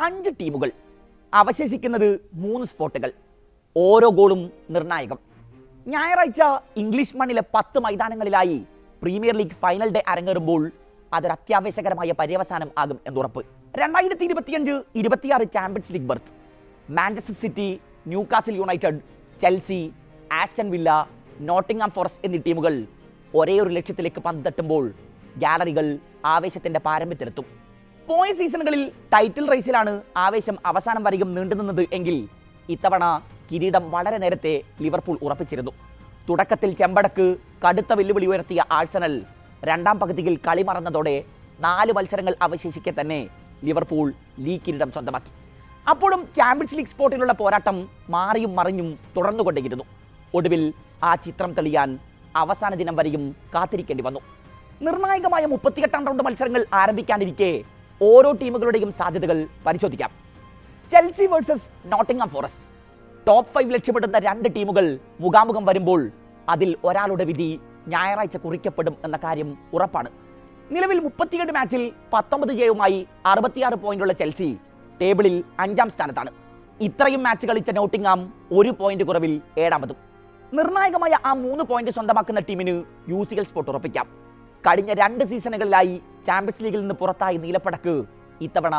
അഞ്ച് ടീമുകൾ അവശേഷിക്കുന്നത് മൂന്ന് സ്പോട്ടുകൾ. ഓരോ ഗോളും നിർണായകം. ഞായറാഴ്ച ഇംഗ്ലീഷ് മണ്ണിലെ പത്ത് മൈതാനങ്ങളിലായി പ്രീമിയർ ലീഗ് ഫൈനൽ ഡേ അരങ്ങേറുമ്പോൾ അതൊരു അത്യാവശ്യകരമായ പര്യവസാനം ആകും എന്നുറപ്പ്. രണ്ടായിരത്തി ഇരുപത്തിയഞ്ച് ഇരുപത്തിയാറ് champions league berth. Manchester City Newcastle United Chelsea Aston Villa Nottingham Forest എന്നീ ടീമുകൾ ഒരേ ഒരു ലക്ഷ്യത്തിലേക്ക് പന്ത് തട്ടുമ്പോൾ ഗാലറികൾ ആവേശത്തിന്റെ പാരമ്യത്തിലെത്തും പോയ സീസണുകളിൽ ടൈറ്റിൽ റേസിലാണ് ആവേശം അവസാനം വരികം നീണ്ടുനിന്നത് എങ്കിൽ ഇത്തവണ കിരീടം വളരെ നേരത്തെ ലിവർപൂൾ ഉറപ്പിച്ചിരുന്നു. തുടക്കത്തിൽ ചെമ്പടക്ക് കടുത്ത വെല്ലുവിളി ഉയർത്തിയ ആഴ്സണൽ രണ്ടാം പകുതിയിൽ കളി മറന്നതോടെ നാല് മത്സരങ്ങൾ അവശേഷിക്കെ തന്നെ ലിവർപൂൾ ലീഗ് കിരീടം സ്വന്തമാക്കി. അപ്പോഴും ചാമ്പ്യൻസ് ലീഗ് സ്പോർട്ടിലുള്ള പോരാട്ടം മാറിയും മറിഞ്ഞും തുടർന്നുകൊണ്ടേയിരുന്നു. ഒടുവിൽ ആ ചിത്രം തെളിയാൻ അവസാന ദിനം വരെയും കാത്തിരിക്കേണ്ടി വന്നു. നിർണായകമായ മുപ്പത്തിയെട്ടാം റൗണ്ട് മത്സരങ്ങൾ ആരംഭിക്കാനിരിക്കെ ഓരോ ടീമുകളുടെയും സാധ്യതകൾ പരിശോധിക്കാം. Chelsea versus Nottingham Forest. Top five ലക്ഷ്യപ്പെടുന്ന രണ്ട് ടീമുകൾ മുഖാമുഖം വരുമ്പോൾ അതിൽ ഒരാളുടെ വിധി ഞായറാഴ്ച കുറിക്കപ്പെടും എന്ന കാര്യം ഉറപ്പാണ്. നിലവിൽ മുപ്പത്തിയേഴ് മാച്ചിൽ പത്തൊമ്പത് ജയവുമായി അറുപത്തിയാറ് പോയിന്റുള്ള ചെൽസി ടേബിളിൽ അഞ്ചാം സ്ഥാനത്താണ്. ഇത്രയും മാച്ച് കളിച്ച നോട്ടിംഗാം ഒരു പോയിന്റ് കുറവിൽ ഏഴാമതും. നിർണായകമായ ആ മൂന്ന് പോയിന്റ് സ്വന്തമാക്കുന്ന ടീമിന് യു സി എൽ സ്പോട്ട് ഉറപ്പിക്കാം. കഴിഞ്ഞ രണ്ട് സീസണുകളിലായി ചാമ്പ്യൻസ് ലീഗിൽ നിന്ന് പുറത്തായി നീലപ്പടക്ക്. ഇത്തവണ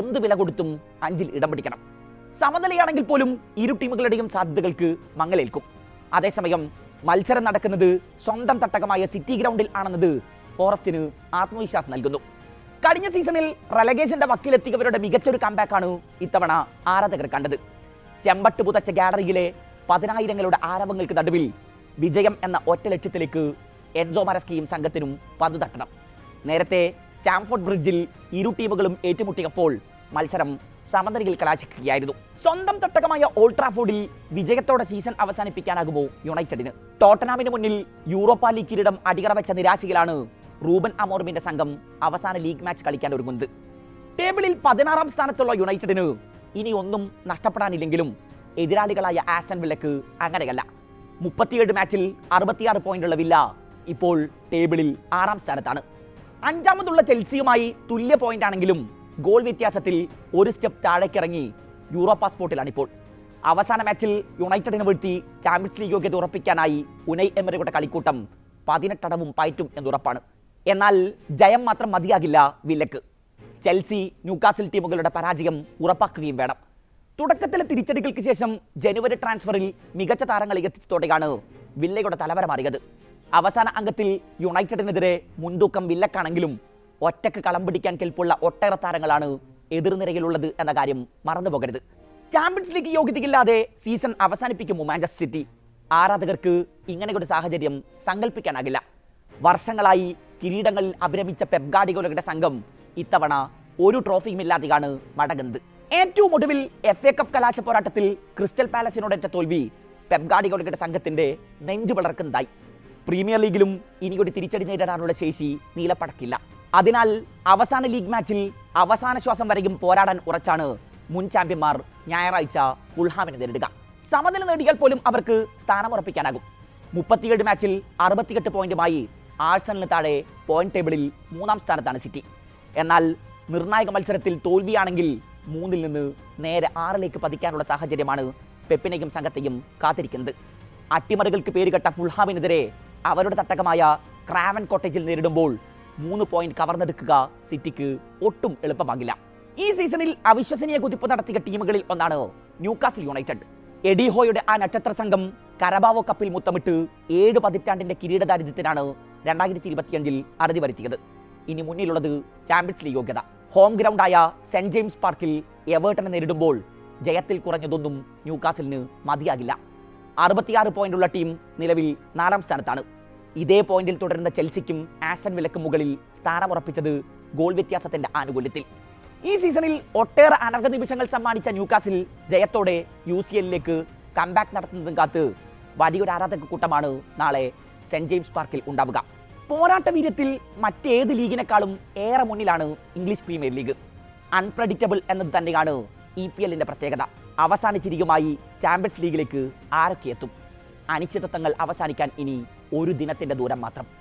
എന്ത് വില കൊടുത്തും അഞ്ചിൽ ഇടം പിടിക്കണം. സമനിലയാണെങ്കിൽ പോലും ഇരു ടീമുകളുടെയും സാധ്യതകൾക്ക് മങ്ങലേൽക്കും. അതേസമയം മത്സരം നടക്കുന്നത് സ്വന്തം തട്ടകമായ സിറ്റി ഗ്രൗണ്ടിൽ ആണെന്നത് ഫോറസ്റ്റിന് ആത്മവിശ്വാസം നൽകുന്നു. കഴിഞ്ഞ സീസണിൽ റെലഗേഷന്റെ വക്കിലെത്തിയവരുടെ മികച്ചൊരു കമ്പാക്കാണ് ഇത്തവണ ആരാധകർ കണ്ടത്. ചെമ്പട്ട് പുതച്ച ഗാലറിയിലെ പതിനായിരങ്ങളുടെ ആരവങ്ങൾക്ക് നടുവിൽ വിജയം എന്ന ഒറ്റ ലക്ഷ്യത്തിലേക്ക് എൻസോ മരസ്കിയും സംഘത്തിനും പന്ത് തട്ടണം. നേരത്തെ സ്റ്റാംഫോർഡ് ബ്രിഡ്ജിൽ ഇരു ടീമുകളും ഏറ്റുമുട്ടിയപ്പോൾ മത്സരം സമനിലയിൽ കലാശിക്കുകയായിരുന്നു. സ്വന്തം തട്ടകമായ ഓൾട്രാഫോർഡിൽ വിജയത്തോടെ സീസൺ അവസാനിപ്പിക്കാനാകുമോ യുണൈറ്റഡിന്? ടോട്ടനാമിന് മുന്നിൽ യൂറോപ്പ ലീഗ് കിരീടം അടികറ വെച്ച നിരാശയിലാണ് റൂബൻ അമോർമിന്റെ സംഘം അവസാന ലീഗ് മാച്ച് കളിക്കാൻ ഒരുങ്ങുന്നത്. ടേബിളിൽ പതിനാറാം സ്ഥാനത്തുള്ള യുണൈറ്റഡിന് ഇനി ഒന്നും നഷ്ടപ്പെടാനില്ലെങ്കിലും എതിരാളികളായ ആസൻ വില്ലക്ക് അങ്ങനെയല്ല. മുപ്പത്തിയേഴ് മാച്ചിൽ അറുപത്തിയാറ് പോയിന്റുള്ള വില്ല ഇപ്പോൾ ടേബിളിൽ ആറാം സ്ഥാനത്താണ്. അഞ്ചാമതുള്ള ചെൽസിയുമായി തുല്യ പോയിന്റ് ആണെങ്കിലും ഗോൾ വ്യത്യാസത്തിൽ ഒരു സ്റ്റെപ്പ് താഴേക്കിറങ്ങി യൂറോപ്പ സ്പോർട്ടിലാണ് ഇപ്പോൾ അവസാന മാച്ചിൽ യുണൈറ്റഡിനെ വീഴ്ത്തി ചാമ്പ്യൻസ് ലീഗ് യോഗ്യത ഉറപ്പിക്കാനായി ഉനൈ എമറിയുടെ കളിക്കൂട്ടം പതിനെട്ടടവും പയറ്റും എന്നുറപ്പാണ്. എന്നാൽ ജയം മാത്രം മതിയാകില്ല വില്ലക്ക്. ചെൽസി ന്യൂകാസിൽ ടീമുകളുടെ പരാജയം ഉറപ്പാക്കുകയും വേണം. തുടക്കത്തിലെ തിരിച്ചടികൾക്ക് ശേഷം ജനുവരി ട്രാൻസ്ഫറിൽ മികച്ച താരങ്ങളെ എത്തിച്ചതോടെയാണ് വില്ലയുടെ തലവര മാറിയത് അവസാന അംഗത്തിൽ യുണൈറ്റഡിനെതിരെ മുൻതൂക്കം വില്ലക്കാണെങ്കിലും ഒറ്റയ്ക്ക് കളം പിടിക്കാൻ കെൽപ്പുള്ള ഒട്ടേറെ താരങ്ങളാണ് എതിർനിരയിലുള്ളത് എന്ന കാര്യം മറന്നു പോകരുത്. ചാമ്പ്യൻസ് ലീഗ് യോഗ്യതയില്ലാതെ സീസൺ അവസാനിപ്പിക്കുമോ മാഞ്ചസ്റ്റർ സിറ്റി? ആരാധകർക്ക് ഇങ്ങനെയൊരു സാഹചര്യം സങ്കല്പിക്കാനാകില്ല വർഷങ്ങളായി കിരീടങ്ങളിൽ അഭിരമിച്ച പെപ്ഗാഡികളുടെ സംഘം ഇത്തവണ ഒരു ട്രോഫിയും ഇല്ലാതെയാണ് മടങ്ങുന്നത്. ഏറ്റവും ഒടുവിൽ എഫ് എ കപ്പ് കലാശ പോരാട്ടത്തിൽ ക്രിസ്റ്റൽ പാലസിനോടേറ്റ തോൽവി പെപ്ഗാഡികളുടെ സംഘത്തിന്റെ നെഞ്ചു വളർക്കുന്നതായി. പ്രീമിയർ ലീഗിലും ഇനിയൊരു തിരിച്ചടി നേരിടാനുള്ള ശേഷി നീലപ്പടക്കില്ല. അതിനാൽ അവസാന ലീഗ് മാച്ചിൽ അവസാന ശ്വാസം വരെയും പോരാടാൻ ഉറച്ചാണ് മുൻ ചാമ്പ്യന്മാർ ഞായറാഴ്ച ഫുൾഹാമിനെ നേരിടുക. സമനില നേടിയാൽ പോലും അവർക്ക് സ്ഥാനം ഉറപ്പിക്കാനാകും മുപ്പത്തിയേഴ് മാച്ചിൽ അറുപത്തിയെട്ട് പോയിന്റുമായി ആഴ്സണലിന് താഴെ പോയിന്റ് ടേബിളിൽ മൂന്നാം സ്ഥാനത്താണ് സിറ്റി. എന്നാൽ നിർണായക മത്സരത്തിൽ തോൽവിയാണെങ്കിൽ മൂന്നിൽ നിന്ന് നേരെ ആറിലേക്ക് പതിക്കാനുള്ള സാഹചര്യമാണ് പെപ്പിനെയും സംഘത്തെയും കാത്തിരിക്കുന്നത്. അട്ടിമറികൾക്ക് പേരുകെട്ട ഫുൾഹാമിനെതിരെ അവരുടെ തട്ടകമായ ക്രാവൻ കോട്ടേജിൽ നേരിടുമ്പോൾ മൂന്ന് പോയിന്റ് കവർന്നെടുക്കുക സിറ്റിക്ക് ഒട്ടും എളുപ്പമാകില്ല. ഈ സീസണിൽ അവിശ്വസനീയ കുതിപ്പ് നടത്തിയ ടീമുകളിൽ ഒന്നാണ് ന്യൂകാസിൽ യുണൈറ്റഡ്. എഡിഹോയുടെ ആ നക്ഷത്ര സംഘം കരബാവോ കപ്പിൽ മുത്തമിട്ട് ഏഴ് പതിറ്റാണ്ടിന്റെ കിരീടദാരിദ്ര്യത്തിനാണ് രണ്ടായിരത്തി ഇരുപത്തിയഞ്ചിൽ അറുതി വരുത്തിയത്. ഇനി മുന്നിലുള്ളത് ചാമ്പ്യൻസ് ലീഗ് യോഗ്യത. ഹോം ഗ്രൗണ്ടായ സെന്റ് ജെയിംസ് പാർക്കിൽ എവേർട്ടനെ നേരിടുമ്പോൾ ജയത്തിൽ കുറഞ്ഞതൊന്നും ന്യൂകാസിലിന് മതിയാകില്ല. അറുപത്തിയാറ് പോയിന്റുള്ള ടീം നിലവിൽ നാലാം സ്ഥാനത്താണ്. ഇതേ പോയിന്റിൽ തുടരുന്ന ചെൽസിക്കും ആസ്റ്റൺ വിലക്ക് മുകളിൽ സ്ഥാനമുറപ്പിച്ചത് ഗോൾ വ്യത്യാസത്തിന്റെ ആനുകൂല്യത്തിൽ. ഈ സീസണിൽ ഒട്ടേറെ അനർഘ നിമിഷങ്ങൾ സമ്മാനിച്ച ന്യൂകാസിൽ ജയത്തോടെ യു സി എല്ലിലേക്ക് കംബാക്ക് നടത്തുന്നതും കാത്ത് വലിയൊരു ആരാധക കൂട്ടമാണ് നാളെ സെന്റ് ജെയിംസ് പാർക്കിൽ ഉണ്ടാവുക. പോരാട്ട വീര്യത്തിൽ മറ്റേത് ലീഗിനേക്കാളും ഏറെ മുന്നിലാണ് ഇംഗ്ലീഷ് പ്രീമിയർ ലീഗ്. അൺപ്രഡിക്റ്റബിൾ എന്നത് തന്നെയാണ് ഇ പി എല്ലിന്റെ പ്രത്യേകത. അവസാനിച്ചിരിക്കുമായി ചാമ്പ്യൻസ് ലീഗിലേക്ക് ആരൊക്കെ എത്തും അനിശ്ചിതത്വങ്ങൾ അവസാനിക്കാൻ ഇനി ഒരു ദിനത്തിന്റെ ദൂരം മാത്രം.